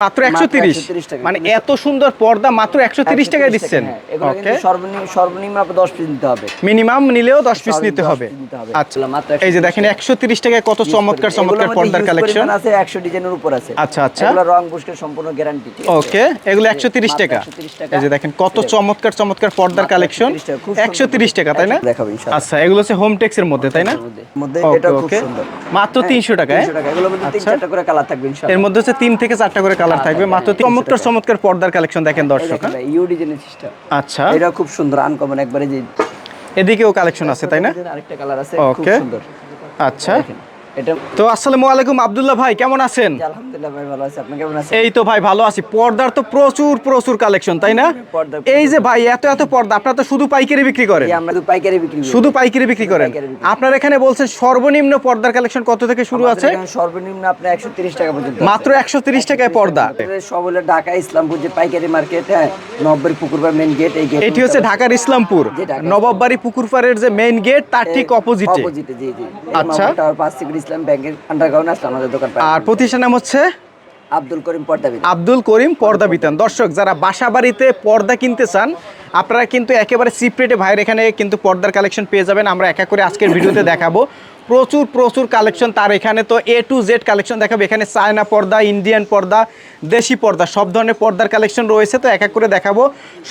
মাত্র একশো তিরিশ। টাকা। মানে এত সুন্দর পর্দা মাত্র একশো তিরিশ টাকায় দিচ্ছেন। হ্যাঁ, সর্বনিম্ন 10 পিস নিতে হবে। মিনিমাম নিলেও দশ পিস নিতে হবে। আচ্ছা। এই যে দেখেন একশো তিরিশ টাকায় কত চমৎকার চমৎকার পর্দার কালেকশন আছে 100 ডিজাইনের উপর আছে। আচ্ছা, আচ্ছা। রং পুষ্কের সম্পূর্ণ গ্যারান্টি ওকে এগুলো একশো তিরিশ টাকা। এই যে দেখেন কত চমৎকার চমৎকার পর্দার কালেকশন 130 টাকা, খুব সুন্দর। একশো তিরিশ টাকা তাই না? আচ্ছা এগুলো হচ্ছে হোম টেক্স এর মধ্যে তাই না? মাত্র হ্যাঁ, 300 টাকা, 300 টাকা। এগুলোর মধ্যে তিন আচ্ছা। এর মধ্যে হচ্ছে তিন থেকে চারটা করে কালার থাকবে মাত্র চমৎকার চমৎকার পর্দার কালেকশন দেখেন দর্শক দেখেন হ্যাঁ? ইউ ডিজাইনের সিস্টেম আচ্ছা। এটা খুব সুন্দর আনকমন একবারে যে এদিকেও কালেকশন আছে তাই না? আরেকটা কালার আছে খুব ওকে। সুন্দর। আচ্ছা। এটা তো আসসালামু আলাইকুম আব্দুল্লাহ ভাই কেমন আছেন? আলহামদুলিল্লাহ ভাই ভালো আছে। আপনি কেমন আছেন? এই তো ভাই ভালো আছি। পর্দার তো প্রচুর প্রচুর কালেকশন তাই না? এই যে ভাই এত এত পর্দা আপনারা তো শুধু পাইকারি বিক্রি করেন। আমরা তো পাইকারি বিক্রি শুধু পাইকারি বিক্রি করেন। আপনার এখানে বলছেন সর্বনিম্ন পর্দার কালেকশন কত থেকে শুরু আছে? সর্বনিম্ন আপনি 130 টাকা পর্যন্ত মাত্র একশো তিরিশ টাকায় পর্দা। আমাদের সব হলো ঢাকা ইসলামপুর যে পাইকারি মার্কেট হ্যাঁ নব্বই পুকুরবা মেন গেট এই গেট এটি হচ্ছে ঢাকার ইসলামপুর। নবাববাড়ি পুকুরপাড়ের যে মেইন গেট তার ঠিক অপোজিটে অপোজিটে জি জি। আচ্ছা। টাওয়ার পাঁচ সিকিউর ইসলাম ব্যাংকের আন্ডারগ্রাউন্ড আসলে আমাদের দোকান আর প্রতিষ্ঠান নাম হচ্ছে? আব্দুল করিম পর্দাবি আব্দুল করিম পর্দা বিতান। দর্শক যারা বাসা বাড়িতে পর্দা কিনতে চান আপনারা কিন্তু একেবারে সিপ্রেটে ভাইয়ের এখানে কিন্তু পর্দার কালেকশন পেয়ে যাবেন। আমরা এক এক করে আজকের ভিডিওতে দেখাবো। প্রচুর প্রচুর কালেকশন তার এখানে। তো এ টু জেড কালেকশন দেখাবে। এখানে চায়না পর্দা ইন্ডিয়ান পর্দা দেশি পর্দা সব ধরনের পর্দার কালেকশন রয়েছে। তো এক এক করে দেখাবো।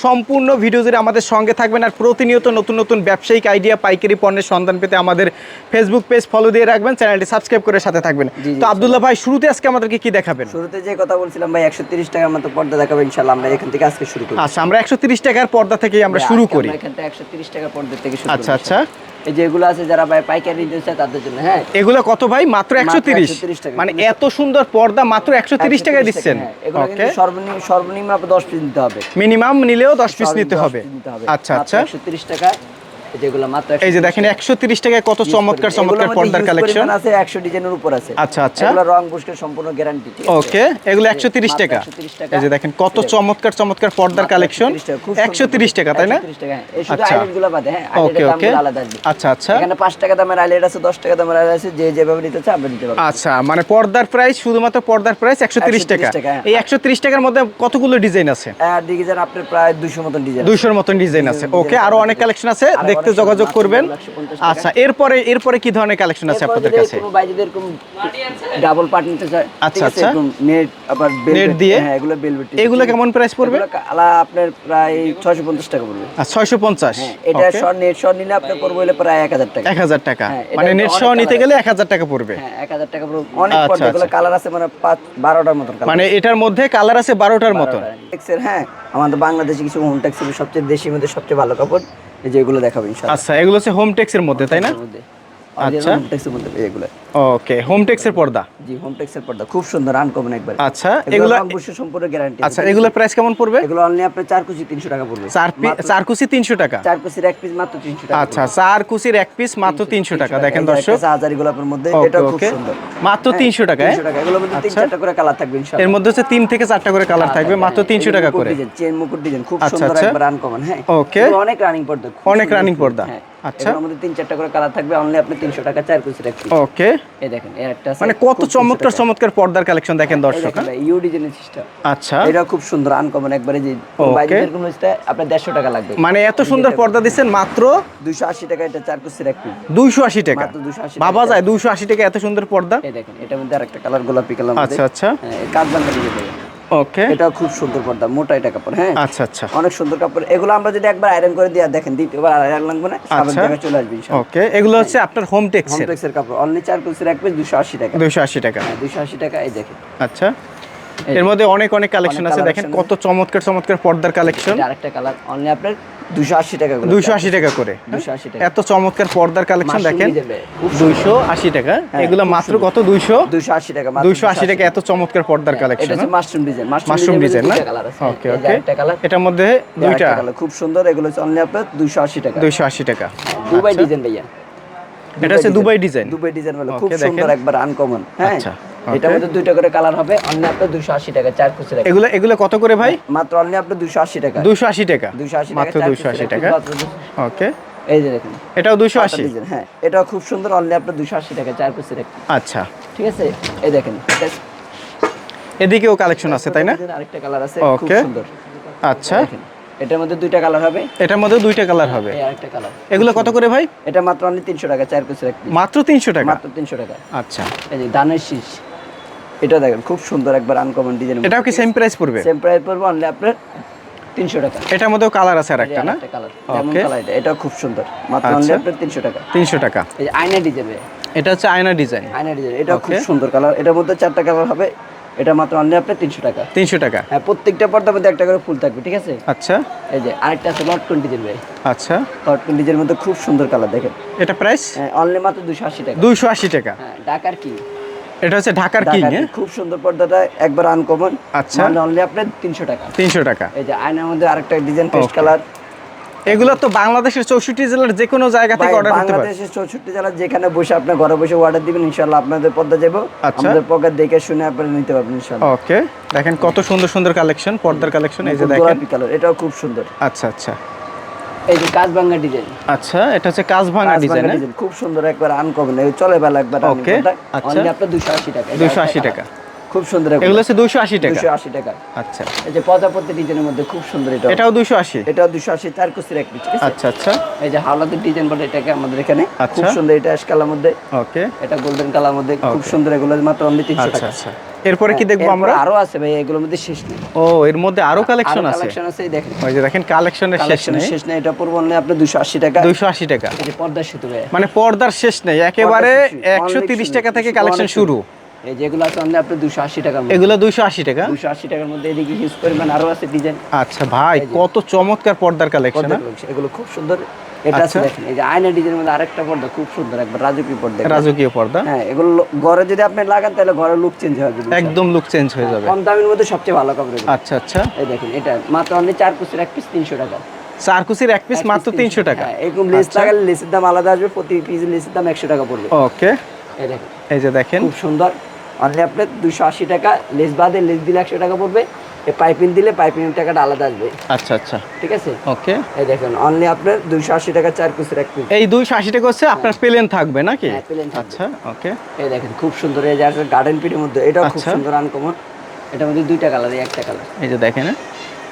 সম্পূর্ণ ভিডিও জুড়ে আমাদের সঙ্গে থাকবেন আর প্রতিনিয়ত নতুন নতুন ব্যবসায়িক আইডিয়া পাইকারি পণ্যের সন্ধান পেতে আমাদের ফেসবুক পেজ ফলো দিয়ে রাখবেন চ্যানেলটি সাবস্ক্রাইব করে সাথে থাকবেন। তো আবদুল্লাহ ভাই শুরুতে আজকে আমাদেরকে কি দেখাবেন? শুরুতে যে কথা বলছিলাম ভাই একশো তিরিশ টাকার মতো পর্দা দেখাবো ইনশাল্লাহ আমরা এখান থেকে আজকে শুরু করি। আচ্ছা আমরা একশো তিরিশ টাকার পর্দা থেকেই আমরা শুরু করি। এখান থেকে একশো তিরিশ টাকা পর্দা থেকে আচ্ছা, আচ্ছা। এই যে এগুলো আছে যারা ভাই পাইকারি নিতে চায় তাদের জন্য হ্যাঁ। এগুলো কত ভাই? মাত্র একশো তিরিশ? 130 টাকা। মানে এত সুন্দর পর্দা মাত্র একশো তিরিশ টাকায় দিচ্ছেন। হ্যাঁ। এগুলো কিন্তু সর্বনিম্ন সর্বনিম্ন আপনার দশ পিস নিতে হবে। মিনিমাম নিলেও দশ পিস নিতে হবে। আচ্ছা আচ্ছা। 130 টাকা যেগুলো মাত্র এই যে দেখেন একশো তিরিশ টাকায় কত চমৎকার চমৎকার পর্দার কালেকশন আছে 100 ডিজাইনের উপর আছে। আচ্ছা, আচ্ছা। এগুলো রং পুষ্কের সম্পূর্ণ গ্যারান্টি ওকে এগুলো একশো তিরিশ মাত্র টাকা। 130 টাকা। এই যে দেখেন কত চমৎকার চমৎকার পর্দার কালেকশন 130 টাকা, খুব একশো সুন্দর। তিরিশ টাকা তাই না? 130 টাকা, হ্যাঁ। এই শুধু আচ্ছা। আইলেটগুলো বাদে, হ্যাঁ, আইলেটের ওকে আলাদা আসবে। আচ্ছা আচ্ছা। এখানে পাঁচ টাকা দামের আইলেট আছে দশ টাকা দামের আইলেট আছে যে যেভাবে নিতে আচ্ছা মানে পর্দার প্রাইস শুধুমাত্র পর্দার প্রাইস একশো তিরিশ 130 টাকা। টাকা, হ্যাঁ। এই একশো তিরিশ টাকার মধ্যে কতগুলো ডিজাইন আছে? ডিজাইন আপনার প্রায় দুইশো মতন ডিজাইন দুইশোর মতন ডিজাইন আছে। ওকে আরও অনেক কালেকশন আছে। দেখতে যোগাযোগ করবেন। আচ্ছা এরপরে এরপরে কি ধরনের কালেকশন আছে আপনাদের কাছে? ডাবল পার্ট নিতে চায় আচ্ছা, আচ্ছা। নেট আবার Net দিয়ে? হ্যাঁ এগুলো বেলভেট এগুলো কেমন প্রাইস পড়বে? আলা আপনার প্রায় ছয়শো পঞ্চাশ টাকা পড়বে। আর ছয়শো পঞ্চাশ। হ্যাঁ এটা শর্ট নেট শর্ট নিলে আপনার পড়বে হলে প্রায় এক হাজার টাকা। এক হাজার টাকা। হ্যাঁ, মানে নেট সহ নিতে গেলে এক হাজার টাকা পড়বে। হ্যাঁ এক হাজার টাকা পড়বে। অনেক আচ্ছা, এগুলো আচ্ছা। কালার আছে মানে পাঁচ বারোটার মতন মানে এটার মধ্যে কালার আছে বারোটার মতন। হ্যাঁ আমাদের বাংলাদেশে কিছু হোম সবচেয়ে দেশের মধ্যে সবচেয়ে ভালো কাপড়। এই যে এগুলো দেখাবো ইনশাআল্লাহ। আচ্ছা এগুলো হচ্ছে হোম টেক্সের মধ্যে তাই না? আচ্ছা। হোম টেক্সের মধ্যে এগুলো। ওকে হোম টেক্সের পর্দা? জি হোম টেক্সের পর্দা। খুব সুন্দর আনকমন একবার। আচ্ছা এগুলো বসে সম্পূর্ণ গ্যারান্টি আচ্ছা এগুলো প্রাইস কেমন পড়বে? এগুলো অনলি আপনার চার কুচি তিনশো টাকা পড়বে। চার পিস চার কুচি তিনশো টাকা? চার কুচির এক পিস মাত্র তিনশো টাকা আচ্ছা চার কুচির এক পিস মাত্র তিনশো টাকা দেখেন দর্শক। হাজারি গোলাপের মধ্যে এটা খুব সুন্দর। মাত্র তিনশো টাকা হ্যাঁ? তিনশো টাকা এগুলোর মধ্যে তিন আচ্ছা। চারটা করে কালার থাকবে ইনশাআল্লাহ। এর মধ্যে হচ্ছে তিন থেকে চারটা করে কালার থাকবে মাত্র তিনশো টাকা করে। চেন মুকুট ডিজাইন খুব আচ্ছা, সুন্দর আচ্ছা। একবার আনকমন হ্যাঁ। ওকে। অনেক রানিং পর্দা অনেক সুন্দর, পর্দা। হ্যাঁ। আচ্ছা। মধ্যে তিন চারটা করে কালার থাকবে। অনলি আপনি তিনশো টাকা চার পিস ওকে। এই দেখেন এই একটা আছে মানে কত চমৎকার চমৎকার পর্দার কালেকশন দেখেন দর্শক হ্যাঁ? ইউ ডিজাইনের সিস্টেম আচ্ছা। এটা খুব সুন্দর আনকমন একবারে যে বাইরে যেরকম হচ্ছে আপনার দেড়শো টাকা লাগবে। মানে এত সুন্দর পর্দা দিচ্ছেন মাত্র দুইশো আশি টাকা এটা চার পিস দুইশো আশি টাকা। মাত্র 280 টাকা। ভাবা যায় দুইশো আশি টাকা এত সুন্দর পর্দা। এই দেখেন এটার মধ্যে আরেকটা কালার গোলাপি কালার আচ্ছা আচ্ছা। কাজ বান্ধা দিয়ে দেবে ওকে। এটা খুব সুন্দর পর্দা মোটা এটা কাপড় হ্যাঁ। আচ্ছা আচ্ছা। অনেক সুন্দর কাপড়। এগুলো আমরা যদি একবার আয়রন করে দিয়ে দেখেন দ্বিতীয়বার আয়রন লাগবে না আচ্ছা। জায়গায় চলে আসবে ওকে এগুলো হচ্ছে আপনার হোম টেক্সের কমপ্লেক্সের কাপড় অনলি চার পিসের এক পিস দুশো আশি টাকা। দুইশো আশি টাকা। হ্যাঁ দুশো আশি টাকা এই দেখেন। আচ্ছা। এর মধ্যে অনেক অনেক কালেকশন আছে। দেখেন কত চমৎকার চমৎকার পর্দার কালেকশন আরেকটা কালার অনলি আপনার দুশো আশি টাকা করে। দুইশো আশি টাকা করে। টাকা। এত চমৎকার পর্দার কালেকশন দেখেন। design এ। খুব দুইশো আশি টাকা। হ্যাঁ, এগুলো মাত্র কত? দুইশো? দুশো আশি টাকা মাত্র দুইশো আশি টাকা। এত চমৎকার পর্দার এটা কালেকশন হচ্ছে মাশরুম ডিজাইন। মাশরুম ডিজাইন না? ওকে ওকে এটার মধ্যে দুইটা। খুব সুন্দর। এগুলো হচ্ছে অনলি আপনার দুশো আশি টাকা। দুইশো আশি টাকা। দুবাই আচ্ছা। ডিজাইন ভাইয়া। এটা হচ্ছে দুবাই ডিজাইন। দুবাই ডিজাইন বলে খুব সুন্দর একবার আনকমন হ্যাঁ? আচ্ছা, okay. মধ্যে দুইটা করে কালার হবে অনলি আপনার দুশো আশি টাকা চার এগুলো এগুলো কত করে ভাই? মাত্র অনলি আপনার দুশো আশি টাকা। দুইশো আশি টাকা? দুশো আশি মাত্র টাকা দুইশো আশি টাকা? ওকে এই যে দেখুন। এটাও দুইশো আশি? ডিজাইন হ্যাঁ এটাও খুব সুন্দর অনলি আপনার দুশো আশি টাকা চার আচ্ছা। ঠিক আছে? এই দেখেন এদিকেও কালেকশন আছে তাই না? আরেকটা কালার আছে খুব সুন্দর। আচ্ছা। এটার মধ্যে দুইটা কালার হবে। এটার মধ্যে দুইটা কালার হবে। আরেকটা কালার এগুলো কত করে ভাই? এটা মাত্র অনলি তিনশো টাকা চার পিসের মাত্র তিনশো টাকা? মাত্র তিনশো টাকা। আচ্ছা। এই যে দানের শীষ। এটা দেখেন খুব সুন্দর একবার আনকমন ডিজাইন এটাও কি সেম প্রাইস পড়বে? সেম প্রাইস পড়বে অনলি আপনার তিনশো টাকা। এটার মধ্যেও কালার আছে আর একটা না? কালার এটা খুব সুন্দর। মাত্র অনলি আচ্ছা। আপনার তিনশো টাকা। তিনশো টাকা। এই আয়না ডিজাইন এটা হচ্ছে আয়না ডিজাইন আয়না ডিজাইন এটাও খুব সুন্দর কালার এটার মধ্যে চারটা কালার হবে এটা মাত্র অনলি আপনার তিনশো টাকা। তিনশো টাকা। হ্যাঁ প্রত্যেকটা পর্দার মধ্যে একটা করে ফুল থাকবে ঠিক আছে? আচ্ছা। এই যে আরেকটা আছে লট ডিজাইন ভাই। আচ্ছা। লট টোয়েন্টি ডিজাইনের মধ্যে খুব সুন্দর কালার দেখেন। এটা প্রাইস অনলি মাত্র দুশো আশি টাকা। দুইশো আশি টাকা। হ্যাঁ ঢাকার কি? এটা হচ্ছে ঢাকার কিং খুব সুন্দর পর্দাটা একবার আনকমন আচ্ছা। অনলি আপনার তিনশো টাকা। তিনশো টাকা। এই যে আয়নার মধ্যে আরেকটা ডিজাইন পেস্ট কালার এগুলো তো বাংলাদেশের চৌষট্টি জেলার যে কোনো জায়গা থেকে অর্ডার করতে পারে বাংলাদেশের চৌষট্টি জেলা যেখানে বসে আপনি ঘরে বসে অর্ডার দিবেন ইনশাল্লাহ আপনাদের পর্দা যাব আচ্ছা। আমাদের পকেট দেখে শুনে আপনারা নিতে পারবেন ইনশাল্লাহ ওকে দেখেন কত সুন্দর সুন্দর কালেকশন পর্দার কালেকশন এই যে দেখেন। গোলাপি কালার এটাও খুব সুন্দর। আচ্ছা আচ্ছা। এই যে কাজ ভাঙ্গা ডিজাইন আচ্ছা এটা হচ্ছে কাজ ভাঙা ডিজাইন খুব সুন্দর একবার আনকমন চলে বেলা একবার ওকে আচ্ছা। আপনার দুশো আশি টাকা এই যে দুশো আশি আরেকটা টাকা colour। খুব সুন্দর এগুলো হচ্ছে দুশো আশি টাকা। দুশো আশি টাকা। আচ্ছা। এই যে প্রজাপতি ডিজাইনের মধ্যে খুব সুন্দর এটা। এটাও দুশো আশি। এটাও দুশো আশি চার কুচির এক পিস ঠিক আছে? আচ্ছা আচ্ছা। এই যে ডিজাইন বলে এটাকে আমাদের এখানে। খুব আচ্ছা। সুন্দর এটা অ্যাশ কালার মধ্যে। ওকে। এটা গোল্ডেন কালার মধ্যে। খুব সুন্দর এগুলো মাত্র অনলি আচ্ছা টাকা। আচ্ছা। এরপরে কি দেখব আমরা? আরও আছে ভাই এগুলোর মধ্যে শেষ নেই। ও এর মধ্যে আরও কালেকশন আছে? কালেকশন আছে দেখেন। ওই যে দেখেন কালেকশনের শেষ নেই। শেষ নেই এটা পড়ব অনলি দুশো আশি টাকা। দুইশো আশি টাকা। এই যে পর্দা সেতু ভাই। মানে পর্দার শেষ নেই একেবারে পর্দার শেষ নেই। একশো অনেক তিরিশ সুন্দর, টাকা থেকে কালেকশন শুরু। এই যেগুলো আছে আপনার দুশো আশি টাকার মধ্যে। এগুলো দুইশো আশি টাকা? দুশো আশি টাকার মধ্যে এদিকে হিউজ পরিমাণ আরও আছে ডিজাইন আচ্ছা ভাই কত চমৎকার পর্দার কালেকশন পর্দা এগুলো খুব সুন্দর। এটা আছে আচ্ছা। দেখেন এই যে আয়না ডিজাইনের মধ্যে আরেকটা পর্দা খুব সুন্দর একবার রাজকীয় পর্দা। রাজকীয় পর্দা। হ্যাঁ এগুলো ঘরে যদি আপনি লাগান তাহলে ঘরের লুক চেঞ্জ হয়ে যাবে। একদম লুক চেঞ্জ হয়ে যাবে। কম দামের মধ্যে সবচেয়ে ভালো কাপড় আচ্ছা আচ্ছা। এই দেখেন এটা মাত্র অনলি চার পিসের এক পিস তিনশো টাকা। চার কুচির এক পিস মাত্র piece তিনশো টাকা। হ্যাঁ, এরকম লেস আচ্ছা। লাগালে লেসের দাম আলাদা আসবে প্রতি পিস লেসের দাম একশো টাকা পড়বে। ওকে এই দেখেন। এই যে দেখেন। খুব সুন্দর। অনলি আপনার দুশো আশি টাকা লেস বাদে লেস দিলে একশো টাকা পড়বে। এই পাইপিং দিলে পাইপিং টাকাটা আলাদা আসবে। আচ্ছা আচ্ছা। ঠিক আছে? ওকে। এই দেখেন অনলি আপনার দুইশো আশি টাকা চার পিসের এক পিস এই দুইশো আশি টাকা হচ্ছে আপনার প্লেন থাকবে নাকি? হ্যাঁ, আচ্ছা ওকে। এই দেখেন খুব সুন্দর এই যে আসলে গার্ডেন পিটের মধ্যে এটাও খুব আচ্ছা। সুন্দর আনকমন এটার মধ্যে দুইটা কালার একটা কালার এই যে দেখেন হ্যাঁ?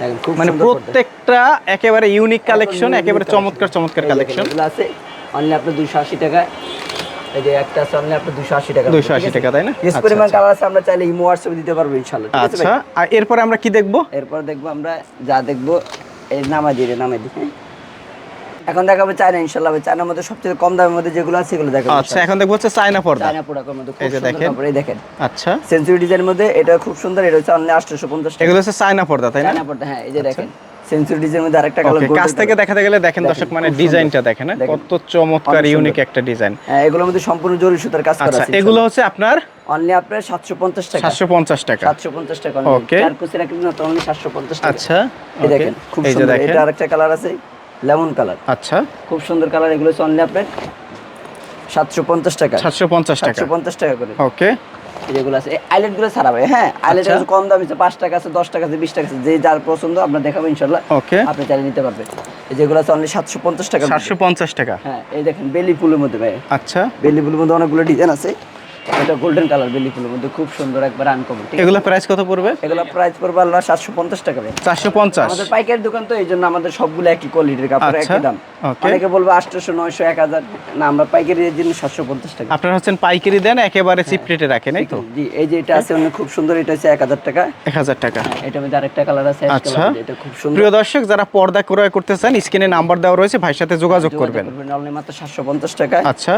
দেখেন খুব মানে প্রত্যেকটা একেবারে ইউনিক কালেকশন একেবারে চমৎকার চমৎকার কালেকশন আছে। অনলি আপনার দুশো আশি টাকা এই যে একটা আছে অনলি আপনার টাকা 280 টাকা, তাই না? ইস আচ্ছা, পরিমাণ আচ্ছা। কালার আছে আমরা চাইলে ইমো দিতে পারব ইনশাল্লাহ আচ্ছা আর এরপরে আমরা কি দেখব? এরপর দেখব আমরা যা দেখব এই নামা দিয়ে নামা দিই হ্যাঁ? এখন দেখাবো চায়না চায়নার মধ্যে সবচেয়ে কম দামের মধ্যে যেগুলো আছে সেগুলো দেখাবো আচ্ছা এখন দেখব হচ্ছে চায়না পর্দা। চায়না প্রোডাক্টের মধ্যে খুব সুন্দর দেখেন। কাপড় দেখেন। আচ্ছা। সেঞ্চুরি ডিজাইনের মধ্যে এটা খুব সুন্দর এটা হচ্ছে অনলি আটশোশো পঞ্চাশ টাকা। এগুলো হচ্ছে চায়না পর্দা তাই না? চায়না পর্দা হ্যাঁ এই যে দেখেন। ডিজাইনের মধ্যে আরেকটা কালার ওকে কাছ থেকে দেখাতে গেলে দেখেন দেখেন, দর্শক মানে ডিজাইনটা দেখেন হ্যাঁ? কত চমৎকার ইউনিক একটা ডিজাইন হ্যাঁ এগুলোর মধ্যে সম্পূর্ণ জরি সুতার কাজ করা আচ্ছা আছে এগুলো হচ্ছে আপনার? অনলি আপনার সাতশো পঞ্চাশ টাকা। সাতশো পঞ্চাশ টাকা। সাতশো পঞ্চাশ টাকা Okay. চার কুচির এক না অনলি সাতশো পঞ্চাশ টাকা। আচ্ছা এই দেখেন খুব সুন্দর। এটা আরেকটা কালার আছে লেমন কালার আচ্ছা। খুব সুন্দর কালার এগুলো হচ্ছে অনলি আপনার সাতশো পঞ্চাশ টাকা। সাতশো পঞ্চাশ টাকা। সাতশো পঞ্চাশ টাকা করে। ওকে যেগুলো আছে আইলেটগুলো ছাড়া ভাই হ্যাঁ? আইলেট আচ্ছা। কম দাম আছে পাঁচ টাকা আছে দশ টাকা আছে বিশ টাকা আছে যে যার পছন্দ আপনার দেখাবো ইনশাল্লাহ ওকে। আপনি চাইলে নিতে পারবেন। যেগুলো আছে অনলি সাতশো পঞ্চাশ টাকা। সাতশো পঞ্চাশ টাকা। হ্যাঁ এই দেখেন বেলি ফুলের মধ্যে ভাই। আচ্ছা। বেলি ফুলের মধ্যে অনেকগুলো ডিজাইন আছে। এটা গোল্ডেন কালার বেলি ফুলের মধ্যে খুব সুন্দর একবার আনকমন এগুলো প্রাইস কত পড়বে? এগুলো প্রাইস পড়বে আল্লাহ টাকা আমাদের পাইকারি দোকান তো আমাদের সবগুলো একই কোয়ালিটির কাপড় আচ্ছা, একই দাম। অনেকে বলবে না আমরা পাইকারি এর জন্য সাতশো পঞ্চাশ টাকা। আপনারা হচ্ছেন পাইকারি দেন একেবারে চিপ রেটে রাখেন এই তো? জি এই যে এটা আছে অনেক খুব সুন্দর এটা হচ্ছে এক হাজার টাকা। এক হাজার টাকা। হ্যাঁ, মধ্যে আরেকটা কালার আছে আচ্ছা। এটা খুব সুন্দর। প্রিয় দর্শক যারা পর্দা ক্রয় করতে চান স্ক্রিনে নাম্বার দেওয়া রয়েছে ভাইয়ের সাথে যোগাযোগ করবেন। অনলি মাত্র সাতশো পঞ্চাশ টাকা। আচ্ছা।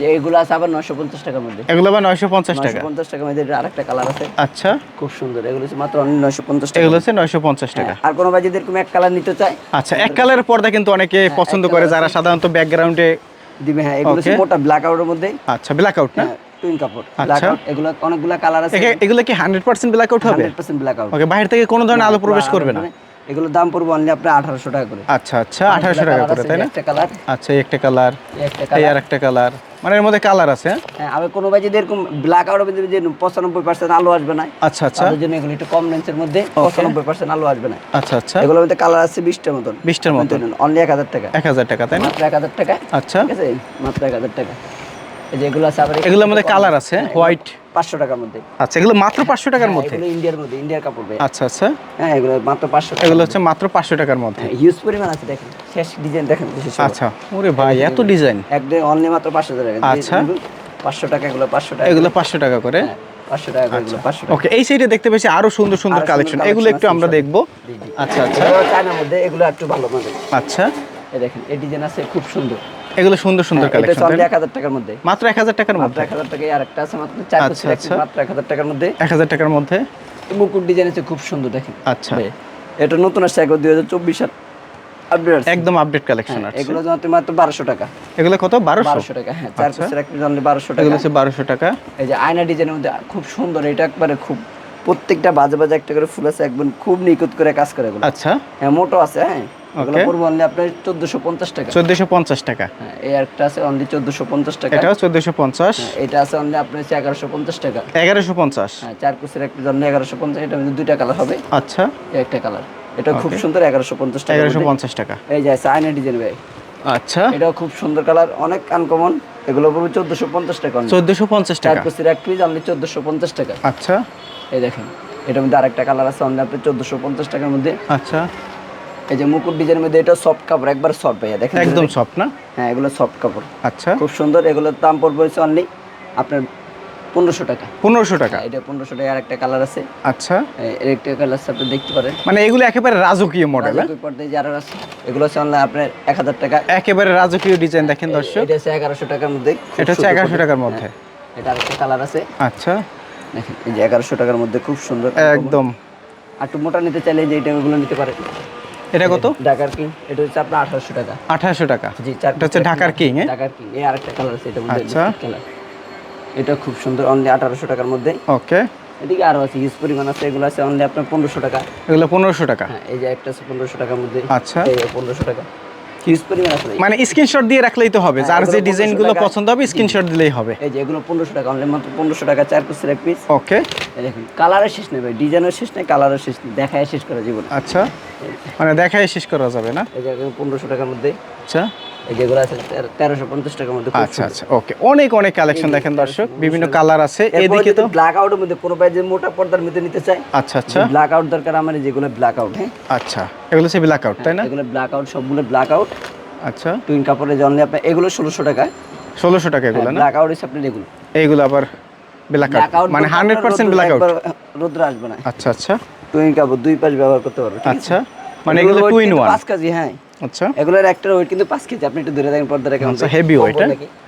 যে আছে আবার নয়শো পঞ্চাশ টাকার মধ্যে। এগুলো আবার নয়শো পঞ্চাশ নয়শো টাকা পঞ্চাশ টাকার মধ্যে আরেকটা কালার আছে। আচ্ছা। খুব সুন্দর। এগুলো হচ্ছে মাত্র অনলি নয়শো পঞ্চাশ টাকা। এগুলো হচ্ছে নয়শো পঞ্চাশ টাকা। আর কোনো ভাই যদি এরকম এক কালার নিতে চায় আচ্ছা এক কালারের পর্দা কিন্তু অনেকে পছন্দ করে যারা সাধারণত ব্যাকগ্রাউন্ডে দিবে হ্যাঁ এগুলো হচ্ছে মোটা ব্ল্যাক আউটের মধ্যে। আচ্ছা ব্ল্যাক আউট না টুইন কাপড় আচ্ছা। ব্ল্যাক আউট এগুলো অনেকগুলো কালার আছে। এগুলো কি হান্ড্রেড পার্সেন্ট ব্ল্যাক আউট হবে? Hundred percent blackout okay বাইরে থেকে কোনো ধরনের আলো প্রবেশ করবে না। এগুলো দাম পড়বে অনলি আপনার আঠারোশো টাকা করে। আচ্ছা আচ্ছা আঠারোশো টাকা করে তাই না? একটা কালার আচ্ছা একটা কালার এই আর একটা কালার মানে এর মধ্যে কালার আছে হ্যাঁ? হ্যাঁ আবার কোনো ভাই যদি এরকম ব্ল্যাক আউট হবে যে পঁচানব্বই পার্সেন্ট আলো আসবে না আচ্ছা আচ্ছা। তাদের জন্য এগুলো একটু কম রেঞ্জের মধ্যে পঁচানব্বই পার্সেন্ট আলো আসবে না। আচ্ছা আচ্ছা। এগুলোর মধ্যে কালার আছে বিশটার মতন। বিশটার মতো অনলি এক হাজার টাকা। এক হাজার টাকা তাই না? মাত্র এক হাজার টাকা। আচ্ছা। ঠিক আছে? মাত্র এক হাজার টাকা। এই যে এগুলো আছে আবার এগুলোর মধ্যে কালার আছে হোয়াইট পাঁচশো টাকার মধ্যে। আচ্ছা এগুলো মাত্র পাঁচশো টাকার হ্যাঁ, মধ্যে? এগুলো ইন্ডিয়ার মধ্যে ইন্ডিয়ার কাপড় ভাই। আচ্ছা আচ্ছা। হ্যাঁ এগুলো মাত্র পাঁচশো টাকা এগুলো হচ্ছে মাত্র পাঁচশো টাকার মধ্যে। হিউজ পরিমাণ আছে দেখেন শেষ ডিজাইন দেখেন আচ্ছা ওরে ভাই এত ডিজাইন একদম অনলি মাত্র পাঁচশো টাকা। আচ্ছা। পাঁচশো টাকা এগুলো পাঁচশো টাকা। এগুলো পাঁচশো টাকা করে? হ্যাঁ, পাঁচশো টাকা এগুলো পাঁচশো ওকে এই সাইডে দেখতে পেয়েছি আরও সুন্দর সুন্দর কালেকশন এগুলো একটু আমরা দেখব। আচ্ছা আচ্ছা। এগুলো চায়নার মধ্যে এগুলো একটু ভালো মধ্যে আচ্ছা। দেখেন এই ডিজাইন আছে খুব সুন্দর। এগুলো সুন্দর সুন্দর হ্যাঁ, এটা কালেকশন চলে এক হাজার টাকার মধ্যে। মাত্র এক হাজার টাকার মধ্যে? এক হাজার টাকা আর একটা আছে মাত্র চার আচ্ছা, পিসের আচ্ছা। মাত্র এক হাজার টাকার মধ্যে। এক হাজার টাকার মধ্যে? মুকুট ডিজাইন আছে খুব সুন্দর দেখেন। আচ্ছা। এটা নতুন আসছে একবার দুই হাজার চব্বিশ সাল আপডেট একদম আপডেট কালেকশন হ্যাঁ, আছে এগুলো মাত্র মাত্র বারোশো টাকা। এগুলো কত? বারোশো? বারোশো টাকা হ্যাঁ চার আচ্ছা। পিসের এক পিস অনলি বারোশো টাকা। এগুলো হচ্ছে বারোশো টাকা। এই যে আয়না ডিজাইনের মধ্যে খুব সুন্দর এটা একবারে খুব প্রত্যেকটা বাজে বাজে একটা করে ফুল আছে একদম খুব নিখুঁত করে কাজ করে এগুলো। আচ্ছা। হ্যাঁ মোটো আছে হ্যাঁ। এগুলো Okay. পড়ব অনলি আপনার চোদ্দোশো পঞ্চাশ টাকা। চোদ্দশো পঞ্চাশ টাকা। হ্যাঁ এই একটা আছে অনলি চোদ্দোশো পঞ্চাশ টাকা। এটাও চোদ্দশো পঞ্চাশ। হ্যাঁ, এটা আছে অনলি আপনার হচ্ছে এগারোশো পঞ্চাশ টাকা। এগারোশো পঞ্চাশ। হ্যাঁ চার কুসের একটা এগারোশো পঞ্চাশ এটা মধ্যে দুইটা কালার হবে। আচ্ছা। একটা কালার এটা খুব সুন্দর এগারোশো পঞ্চাশ টাকা এগারোশো পঞ্চাশ টাকা। এই যে আয়না ডিজাইন ভাই। আচ্ছা। এটাও খুব সুন্দর কালার অনেক আনকমন এগুলো পড়বে চোদ্দোশো পঞ্চাশ টাকা only। চোদ্দশো পঞ্চাশ চার টাকা। কুসের এক পিস অনলি চোদ্দোশো পঞ্চাশ টাকা। আচ্ছা। এই দেখেন এটার মধ্যে আরেকটা কালার আছে অনলি আপনার চোদ্দোশো পঞ্চাশ টাকার মধ্যে। আচ্ছা। এই যে মুকুট ডিজাইনের মধ্যে এটা সফট কাপড় একবার সফট ভাইয়া দেখেন একদম সফট না? হ্যাঁ এগুলো সফট কাপড়। আচ্ছা। খুব সুন্দর এগুলোর দাম পড়বে হচ্ছে অনলি আপনার পনেরোশো টাকা। পনেরোশো টাকা? এটা পনেরোশো টাকা আরেকটা কালার আছে। আচ্ছা। এর একটা কালার আছে আপনি দেখতে পারেন। মানে এগুলো একেবারে রাজকীয় মডেল রাজকীয় পর্দায় যারা আছে এগুলো হচ্ছে অনলাইন আপনার এক হাজার টাকা। একেবারে রাজকীয় ডিজাইন দেখেন দর্শক। এটা হচ্ছে এগারোশো টাকার মধ্যে এটা হচ্ছে এগারোশো টাকার মধ্যে। হ্যাঁ, এটা আরেকটা কালার আছে। আচ্ছা। দেখেন এই যে এগারোশো টাকার মধ্যে খুব সুন্দর একদম। আর একটু মোটা নিতে চাইলে যে এটা ওগুলো নিতে পারে। এটা কত? ঢাকার কিং এটা হচ্ছে আপনার আঠারোশো টাকা। আঠাশশো টাকা। জি এটা হচ্ছে ঢাকার কিং ঢাকার কিং এই আরেকটা কালার আছে এটা আচ্ছা। কালার এটা খুব সুন্দর অনলি আঠারোশো টাকার মধ্যে। ওকে। এদিকে আরও আছে হিউজ পরিমাণ আছে এগুলো আছে অনলি আপনার পনেরোশো টাকা। এগুলো পনেরোশো টাকা। হ্যাঁ এই যে একটা আছে পনেরোশো টাকার মধ্যে। আচ্ছা। পনেরোশো টাকা। মানে স্ক্রিনশট দিয়ে রাখলেই তো হবে। হ্যাঁ, যার যে ডিজাইনগুলো পছন্দ হবে স্ক্রিনশট দিলেই হবে। এই যে এগুলো পনেরোশো টাকা অনলাইন মাত্র পনেরোশো টাকা চার পিসের এক পিস ওকে দেখুন কালারের শেষ নেই ভাই ডিজাইনের শেষ নেই কালারের শেষ নেই দেখায় শেষ করা জীবন। আচ্ছা মানে দেখাই শেষ করা যাবে না? এই যে পনেরোশো টাকার মধ্যে। আচ্ছা। যেগুলো আছে তেরোশো পঞ্চাশ টাকার মধ্যে আচ্ছা আচ্ছা ওকে অনেক অনেক কালেকশন দেখেন দর্শক বিভিন্ন কালার আছে। এদিকে তো ব্ল্যাক আউটের মধ্যে কোনো ভাই যে মোটা পর্দার মধ্যে নিতে চায় আচ্ছা আচ্ছা। ব্ল্যাক আউট দরকার আমার যেগুলো ব্ল্যাক আউট হ্যাঁ? আচ্ছা এগুলো হচ্ছে ব্ল্যাক আউট তাই না? এগুলো ব্ল্যাক আউট সবগুলো ব্ল্যাক আউট আচ্ছা। টুইন কাপড়ের জন্য আপনার এগুলো ষোলোশো টাকা। ষোলোশো টাকা এগুলো না? ব্ল্যাক আউট হচ্ছে আপনার এগুলো। এইগুলো আবার ব্ল্যাক আউট মানে হান্ড্রেড পার্সেন্ট ব্ল্যাক আউট রোদ্র আসবে না। আচ্ছা আচ্ছা। টুইন কাপড় দুই পাশ ব্যবহার করতে পারবে আচ্ছা। মানে এগুলো টু ইন ওয়ান পাঁচ কেজি হ্যাঁ। আচ্ছা। এগুলোর একটা ওয়েট কিন্তু পাঁচ কেজি। আপনি একটু ধরে দেখেন পর্দাটা কেমন আচ্ছা হেভি ওয়েট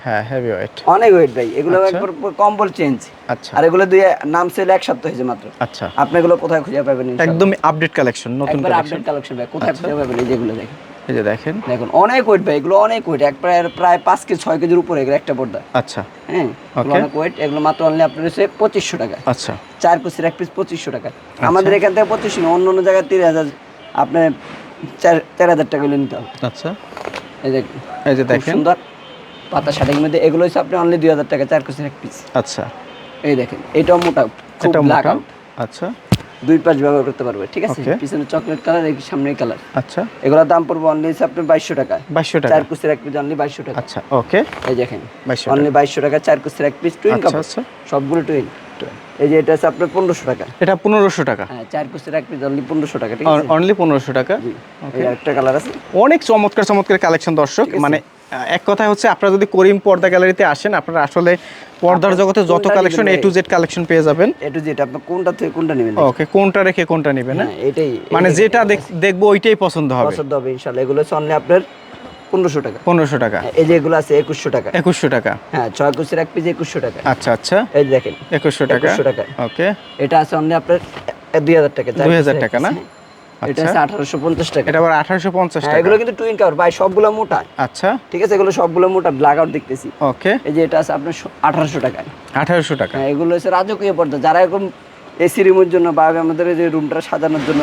হ্যাঁ? হেভি ওয়েট অনেক ওয়েট ভাই। এগুলো আচ্ছা। একবার কম্বল চেঞ্জ আচ্ছা। আর এগুলো দুই নাম সেল এক সপ্তাহ হয়েছে মাত্র। আচ্ছা। আপনি এগুলো কোথায় খুঁজে পাবেন? একদমই আপডেট কালেকশন নতুন একবার কালেকশন আপডেট কালেকশন ভাই। কোথায় খুঁজে পাবেন এই যেগুলো দেখেন? এই যে দেখেন। দেখুন অনেক ওয়েট ভাই এগুলো অনেক ওয়েট এক প্রায় প্রায় পাঁচ কেজি ছয় কেজির উপরে এগুলো একটা পর্দা। আচ্ছা। হ্যাঁ? অনেক ওয়েট এগুলো মাত্র অনলি আপনার হচ্ছে পঁচিশশো টাকা। আচ্ছা। চার কুচির এক পিস পঁচিশশো টাকা। আমাদের এখান থেকে পঁচিশশো অন্য অন্য জায়গায় তিন হাজার। আপনার চার হাজার টাকা হলে নিতে হবে। আচ্ছা। এই যে এই যে দেখেন। সুন্দর। পাতা শাড়ির মধ্যে এগুলো হচ্ছে আপনি অনলি দুই হাজার টাকা চার কুচির এক পিস আচ্ছা। এই দেখেন এটাও মোটা খুব ব্ল্যাক আচ্ছা। দুই পাশ ব্যবহার করতে পারবে ঠিক আছে? পিছনে চকলেট কালার এই সামনে কালার আচ্ছা। এগুলোর দাম পড়বে অনলি হচ্ছে আপনার বাইশশো টাকা। বাইশশো টাকা। চার কুচির এক পিস অনলি বাইশশো টাকা। আচ্ছা ওকে। এই দেখেন অনলি বাইশশো টাকা চার কুচির এক পিস টুইন কাপড় সবগুলো টুইন এই যে এটা আছে আপনার পনেরোশো টাকা। এটা পনেরোশো টাকা। হ্যাঁ চার কুচির এক পিস অনলি পনেরোশো টাকা ঠিক আছে? অনলি পনেরোশো টাকা। একটা কালার আছে। অনেক চমৎকার চমৎকার কালেকশন দর্শক। মানে এক কথা হচ্ছে আপনারা যদি করিম পর্দা গ্যালারিতে আসেন আপনারা আসলে পর্দার জগতে যত collection A to Z collection পেয়ে যাবেন। আপনি কোনটা থেকে কোনটা নেবেন? ওকে কোনটা রেখে কোনটা নেবেন হ্যাঁ? এটাই মানে যেটা দেখ- দেখব ওইটাই পছন্দ হবে। পছন্দ হবে এগুলো অনলি আপনার পনেরোশো টাকা। পনেরোশো টাকা। এই যে এগুলো আছে একুশশো টাকা। একুশশো টাকা। হ্যাঁ ছয় কুচির এক পিস একুশশো টাকা। আচ্ছা আচ্ছা। এই দেখেন একুশশো টাকা। 2100 টাকা। ওকে। এটা আছে অনলি আপনার দুই হাজার টাকা চার 2000 কুচির এক টাকা না? হ্যাঁ। এটা আচ্ছা। আছে আঠারোশো পঞ্চাশ টাকা। এটা আবার আঠারোশো পঞ্চাশ হ্যাঁ টাকা। এগুলো কিন্তু টুইন কাভার ভাই সবগুলো মোটা। আচ্ছা। ঠিক আছে এগুলো সবগুলো মোটা ব্ল্যাক আউট দেখতেছি। ওকে। এই যে এটা আছে আপনার আঠারোশো টাকায়। আঠারোশো টাকা। হ্যাঁ এগুলো হচ্ছে রাজকীয় পর্দা। যারা এরকম এসি রুমের জন্য বা আমাদের এই যে রুমটা সাজানোর জন্য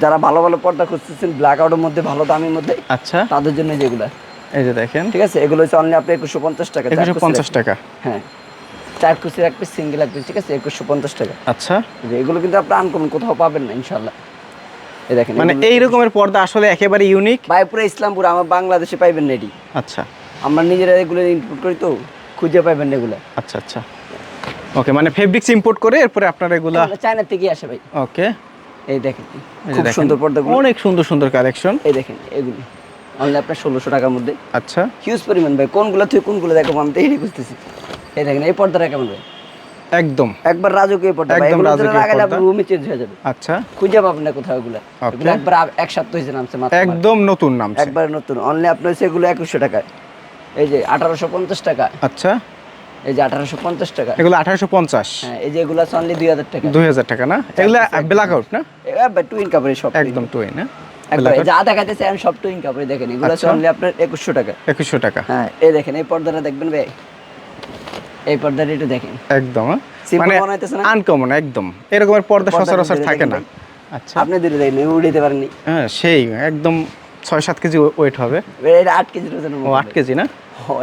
যারা ভালো ভালো পর্দা খুঁজতেছেন ব্ল্যাক আউটের মধ্যে ভালো দামের মধ্যে আচ্ছা। তাদের জন্য যেগুলো। এই যে দেখেন। ঠিক আছে? এগুলো হচ্ছে অনলি আপনি একুশশো পঞ্চাশ টাকা একুশশো পঞ্চাশ টাকা। হ্যাঁ। চার এক পিস সিঙ্গেল এক পিস ঠিক আছে? একুশশো পঞ্চাশ টাকা। আচ্ছা। এগুলো কিন্তু আপনি আনকমন কোথাও পাবেন না ইনশাল্লাহ এই দেখেন মানে এই রকমের পর্দা আসলে একেবারে ইউনিক ভাই পুরো ইসলামপুর আমার বাংলাদেশে পাইবেন না এটি আচ্ছা। আমরা নিজেরা এগুলো ইনপুট করি তো খুঁজে পাবেন না এগুলো। আচ্ছা আচ্ছা। ওকে মানে ফেব্রিক্স ইম্পোর্ট করে এরপরে আপনারা এগুলা এগুলো চায়না থেকে আসে ভাই। ওকে এই দেখেন খুব সুন্দর পর্দাগুলো। অনেক সুন্দর সুন্দর কালেকশন এই দেখেন এগুলি অনলি আপনার ষোলোশো টাকার মধ্যে। আচ্ছা। হিউজ পরিমাণ ভাই কোনগুলো তুই কোনগুলো দেখো আমি তো এটাই বুঝতেছি এই দেখেন এই পর্দাটা কেমন ভাই? একদম। একবার রাজকীয় পর্দা একদম রাজকীয় লাগালে আপনার রুমে চেঞ্জ হয়ে যাবে। আচ্ছা। খুঁজে পাবেন না কোথাও এগুলো। এগুলো একবার এক সপ্তাহ হয়েছে নামছে মাত্র একদম নতুন নাম একবার নতুন। অনলি আপনার এগুলো একুশশো টাকায়। এই যে আঠারোশো পঞ্চাশ টাকা। আচ্ছা। এই যে আঠারোশো পঞ্চাশ টাকা। এগুলো আঠারোশো পঞ্চাশ। হ্যাঁ এই যে এগুলো আছে অনলি দুই হাজার টাকা। দুই হাজার টাকা না? এগুলো ব্ল্যাক আউট না? টুইন কাপড়ে সব একদম টুই না যা দেখাতেছে আমি সব টুইন কাপড়ে দেখেন এগুলো আচ্ছা। অনলি আপনার একুশশো টাকা। একুশশো টাকা। হ্যাঁ এই দেখেন এই পর্দাটা দেখবেন ভাই। এই পর্দাটা একটু দেখেন। একদম হ্যাঁ? মানে না? আনকমন একদম। এরকমের পর্দা সচরাচর থাকে না। আচ্ছা। আপনি দিলে দেখেন উড়িতে পারেননি। হ্যাঁ সেই একদম ছয় সাত কেজি ওয়েট হবে। এটা আট কেজির ওজনের ও আট কেজি না।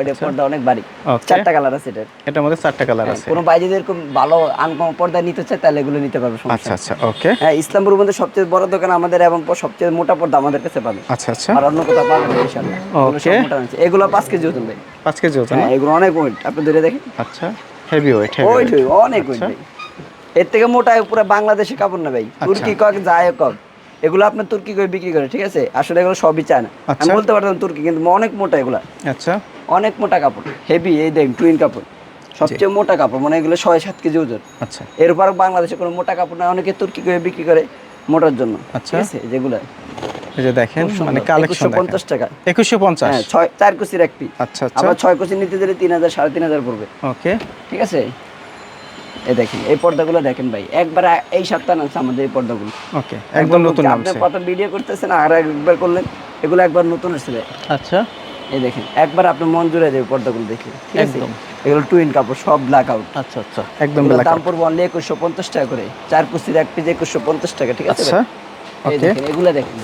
এটা পর্দা অনেক বাড়ি চারটা কালার আছে এটার। এটার মধ্যে চারটা কালার হ্যাঁ, আছে। কোনো ভাই এরকম ভালো আনকম পর্দা নিতে চায় তাহলে এগুলো নিতে পারবে আচ্ছা আচ্ছা ওকে হ্যাঁ ইসলামপুর মধ্যে সবচেয়ে বড় দোকান আমাদের এবং সবচেয়ে মোটা পর্দা আমাদের কাছে পাবে। আচ্ছা আচ্ছা। আর অন্য কোথাও পাবেন না ইনশাআল্লাহ। এগুলো কেজি ওজন ভাই। পাঁচ কেজি ওজন। হ্যাঁ এগুলো অনেক ওয়েট আপনি ধরে দেখেন। আচ্ছা হেভি ওয়েট হেভি ওয়েট অনেক ওয়েট আচ্ছা। এর থেকে মোটা পুরো বাংলাদেশে কাপড় না ভাই। তুর্কি কক যায় কক এগুলো আপনার তুর্কি করে বিক্রি করে ঠিক আছে? আসলে এগুলো সবই চায় না আমি আচ্ছা। বলতে পারতাম তুর্কি কিন্তু অনেক মোটা এগুলা। আচ্ছা। অনেক মোটা কাপড় হেভি এই দেখ টুইন কাপড়। সবচেয়ে মোটা কাপড় মানে এগুলো ছয় সাত কেজি ওজন। আচ্ছা। এর উপর বাংলাদেশে কোনো মোটা কাপড় না অনেকে তুর্কি করে বিক্রি করে মোটার জন্য আচ্ছা। ঠিক আছে? যেগুলো। এই যে দেখেন মানে কালেকশন পঞ্চাশ টাকা। একুশশো পঞ্চাশ। হ্যাঁ ছয় চার কুচির এক পিস আচ্ছা আচ্ছা। আবার ছয় কুচি নিতে দিলে তিন হাজার সাড়ে তিন হাজার পড়বে। ওকে। ঠিক আছে? এই দেখেন এই পর্দাগুলো দেখেন ভাই। একবার এই সপ্তাহ নামছে আমাদের এই পর্দাগুলো। ওকে একদম নতুন আপনি প্রথম ভিডিও করতেছেন আর একবার করলেন এগুলো একবার নতুন এসেছিল আচ্ছা। এই দেখেন একবার আপনি মন জুড়ে দেবে পর্দাগুলো দেখে একদম। এগুলো টুইন কাপড় সব ব্ল্যাক আউট আচ্ছা আচ্ছা একদম দাম পড়বে অনলি একুশশো পঞ্চাশ টাকা করে। চার কুচির এক পিস একুশশো পঞ্চাশ টাকা ঠিক আছে আচ্ছা এই দেখেন এগুলো দেখেন।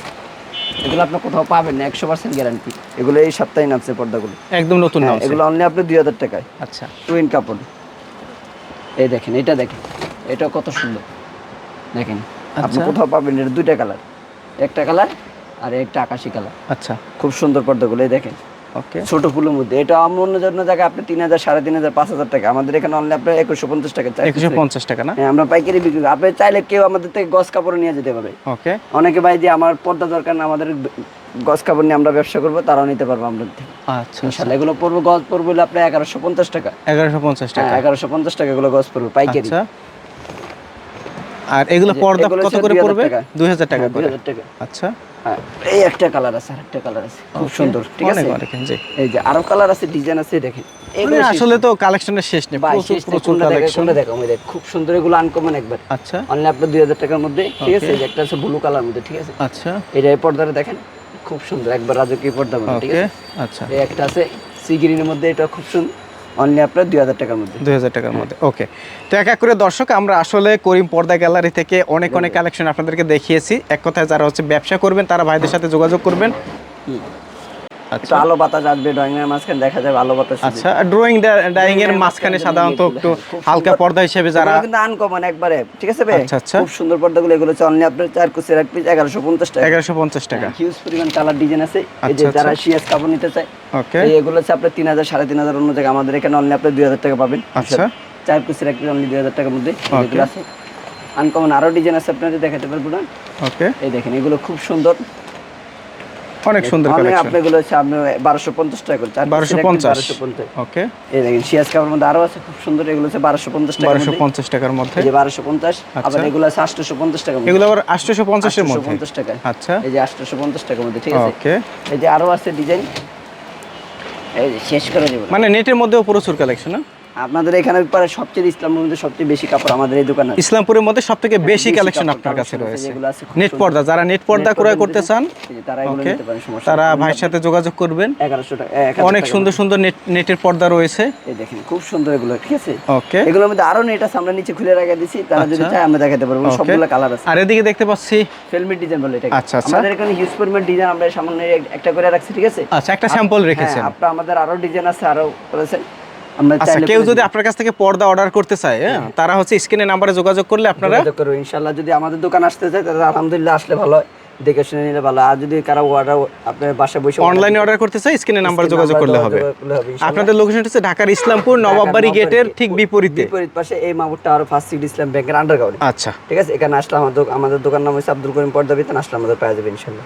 এগুলো আপনি কোথাও পাবেন না একশো পার্সেন্ট গ্যারান্টি এগুলো এই সপ্তাহে নামছে পর্দাগুলো। একদম নতুন হ্যাঁ, এগুলো অনলি আপনি দুই হাজার টাকায়। আচ্ছা। টুইন কাপড় এই দেখেন এটা দেখেন। এটা কত সুন্দর। দেখেন আপনি আচ্ছা। কোথাও পাবেন এটা দুইটা কালার। একটা কালার আর একটা আকাশি কালার। আচ্ছা। খুব সুন্দর পর্দাগুলো এই দেখেন। ওকে ছোট ফুলের মধ্যে। এটা অন্য জন্য জায়গায় আপনি তিন হাজার সাড়ে তিন হাজার পাঁচ হাজার টাকা। আমাদের এখানে অনলি আপনার একুশশো পঞ্চাশ টাকা চাই একুশশো পঞ্চাশ টাকা না? হ্যাঁ আমরা পাইকারি বিক্রি করি। আপনি চাইলে কেউ আমাদের থেকে গস কাপড় নিয়ে যেতে পারবে ওকে অনেকে ভাই যে আমার পর্দা দরকার না আমাদের গস কাপড় নিয়ে আমরা ব্যবসা করব তারাও নিতে পারব আমাদের থেকে। আচ্ছা ইনশাল্লাহ এগুলো পড়ব গজ পড়ব হলে আপনার এগারোশো পঞ্চাশ টাকা। এগারোশো পঞ্চাশ হ্যাঁ টাকা এগারোশো পঞ্চাশ টাকা এগুলো গজ পড়বে পাইকারি। আচ্ছা। আর এগুলো পর্দা কত করে পড়বে? টাকা। দুই হাজার টাকা হ্যাঁ, করে। 2000 টাকা। আচ্ছা। হ্যাঁ এই একটা কালার আছে আর একটা কালার আছে। খুব সুন্দর ঠিক আছে? এই যে আরও কালার আছে ডিজাইন আছে দেখেন। মানে এগুলো আসলে তো কালেকশনের শেষ নেই প্রচুর প্রচুর কালেকশন দেখো, দেখ, খুব সুন্দর এগুলো আনকমন একবার। আচ্ছা। অনলি আপনার দুই হাজার টাকার মধ্যে ঠিক আছে? একটা আছে ব্লু কালার মধ্যে ঠিক আছে? আচ্ছা। এটা এই পর্দাটা দেখেন খুব সুন্দর একবার রাজকীয় মধ্যে ঠিক আছে? আচ্ছা। এই একটা আছে সি গ্রিনের মধ্যে এটা খুব সুন্দর অনলি আপনার দুই হাজার টাকার মধ্যে। দুই হাজার টাকার মধ্যে ওকে তো এক এক করে দর্শক আমরা আসলে করিম পর্দা গ্যালারি থেকে অনেক অনেক কালেকশন আপনাদেরকে দেখিয়েছি। এক কথায় যারা হচ্ছে ব্যবসা করবেন তারা ভাইদের সাথে যোগাযোগ করবেন। আচ্ছা। আলো বাতাস আসবে ড্রয়িং এর মাঝখানে দেখা যাবে আলো বাতাস আচ্ছা ড্রয়িং ডাইং এর মাঝখানে সাধারণত একটু হালকা পর্দা হিসেবে যারা কিন্তু আনকমন একবারে ঠিক আছে ভাই? আচ্ছা, আচ্ছা। খুব সুন্দর পর্দাগুলো এগুলো অনলি আপনার চার কুচের এক পিস এগারোশো পঞ্চাশ টাকা। এগারোশো পঞ্চাশ টাকা। হিউজ পরিমাণ কালার ডিজাইন আছে। এই আচ্ছা, যে আচ্ছা। যারা শিয়াস কাপড় নিতে চায় ওকে এগুলো হচ্ছে আপনার তিন হাজার সাড়ে তিন হাজার অন্য জায়গায়। আমাদের এখানে অনলি দুই হাজার টাকা পাবেন। আচ্ছা। চার কুচের এক পিস অনলি দুই হাজার টাকার মধ্যে. যেগুলো আছে। আনকমন আরও ডিজাইন আছে আপনাদের দেখাতে পারব না ওকে এই দেখেন এগুলো খুব সুন্দর। অনেক সুন্দর কালেকশন হচ্ছে আপনি বারোশো পঞ্চাশ টাকা করে চার বারোশো piece-এর এক piece পঞ্চাশ। 1250 ওকে। এই দেখেন কাপড়ের মধ্যে আরও আছে খুব সুন্দর এগুলো হচ্ছে বারোশো পঞ্চাশ টাকা বারোশো পঞ্চাশ টাকার মধ্যে। এই যে বারোশো পঞ্চাশ আবার আচ্ছা। এগুলো আছে আটশোশো পঞ্চাশ টাকা এগুলো আবার আটশোশো পঞ্চাশের মধ্যে। পঞ্চাশ টাকা। আচ্ছা। এই যে আটশোশো পঞ্চাশ টাকার মধ্যে ঠিক আছে? ওকে। এই যে আরও আছে ডিজাইন এই যে শেষ করে দেবো। মানে নেটের মধ্যেও প্রচুর কালেকশন না? আপনাদের এখানে পরে সবচেয়ে ইসলামের মধ্যে সবচেয়ে বেশি কাপড় আমাদের এই দোকানে ইসলামপুরের মধ্যে সব থেকে বেশি কালেকশন আপনার কাছে রয়েছে। নেট পর্দা যারা নেট পর্দা ক্রয় করতে চান তারা এগুলো নিতে পারেন সমস্যা তারা ভাইয়ের সাথে যোগাযোগ করবেন। এগারোশো টাকা এক হাজার অনেক সুন্দর সুন্দর নেট নেটের পর্দা রয়েছে। এই দেখেন খুব সুন্দর এগুলো ঠিক আছে? ওকে। এগুলোর মধ্যে আরও নেট আছে আমরা নিচে খুলে রেখে দিছি তারা যদি আচ্ছা। চায় আমরা দেখাতে পারব। সবগুলো কালার আছে। আর এদিকে দেখতে পাচ্ছি ফিল্মের ডিজাইন বলে এটা আচ্ছা, আচ্ছা। আমাদের এখানে হিউজ পরিমাণ ডিজাইন আমরা সামনে একটা করে রাখছি ঠিক আছে? আচ্ছা একটা স্যাম্পল রেখেছেন। হ্যাঁ, আপনার আমাদের আরও ডিজাইন আছে আরও করেছেন আমরা আচ্ছা চাইলে কেউ যদি আপনার কাছ থেকে পর্দা অর্ডার করতে চায় হ্যাঁ তারা হচ্ছে স্ক্রিনে নাম্বারে যোগাযোগ করলে আপনারা যোগাযোগ যদি আমাদের দোকান আসতে চায় তাহলে আলহামদুলিল্লাহ আসলে ভালো হয়। দেখে শুনে নিলে ভালো আর যদি কারও অর্ডার আপনার বাসায় বসে অনলাইনে অর্ডার করতে চাই স্ক্রিনে নাম্বার যোগাযোগ করলে হবে। ইনশাআল্লাহ। আপনাদের লোকেশন হচ্ছে ঢাকার ইসলামপুর নবাববাড়ি গেটের ঠিক বিপরীতে। বিপরীত পাশে এই মামুরটা আরও ফার্স্ট সিটি ইসলাম ব্যাংকের আন্ডারগ্রাউন্ড আচ্ছা। ঠিক আছে? এখানে আসলে আমাদের আমাদের দোকান নাম হচ্ছে আব্দুল করিম পর্দা বিতান আসলে আমাদের পাওয়া যাবে ইনশাল্লাহ